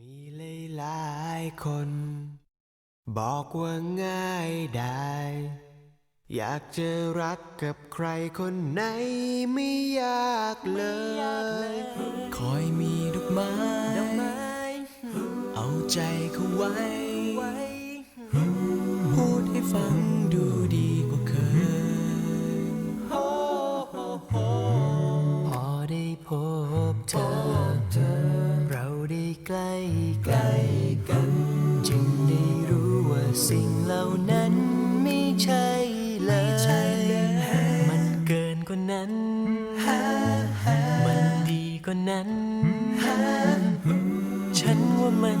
มีหลายหลายคน บอกว่าง่ายได้ อยากจะรักกับใครคนไหนไม่ยากเลย คอยมีดอกไม้ เอาใจเขาไว้ พูดให้ฟัง สิ่งเหล่านั้นไม่ใช่เลย มันเกินกว่านั้น มันดีกว่านั้น ฉันว่ามัน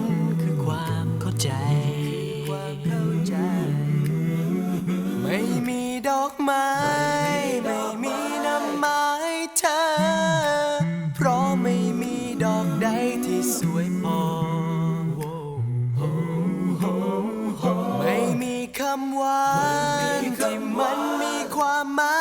my mind.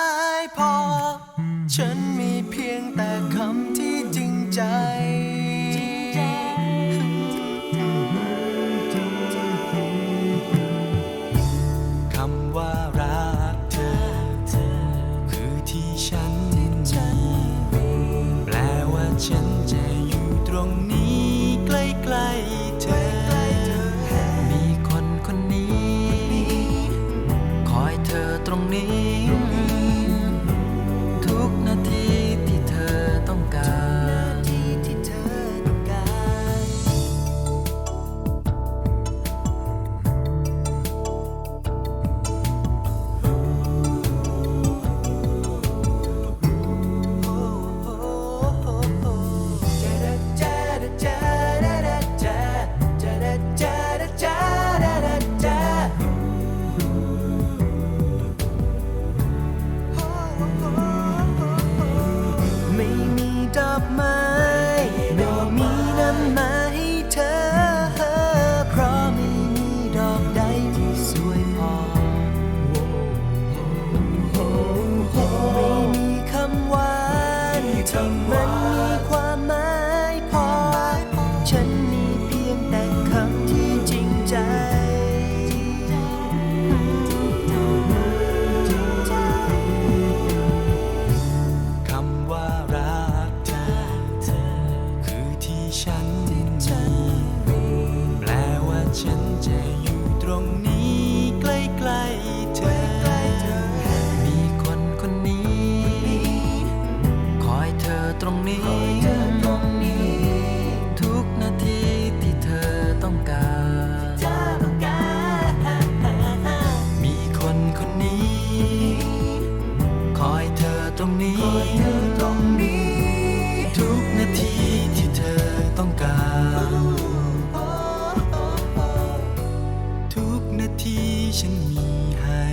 Mà ฉันแปลว่าฉันจะ ที่ฉันมีให้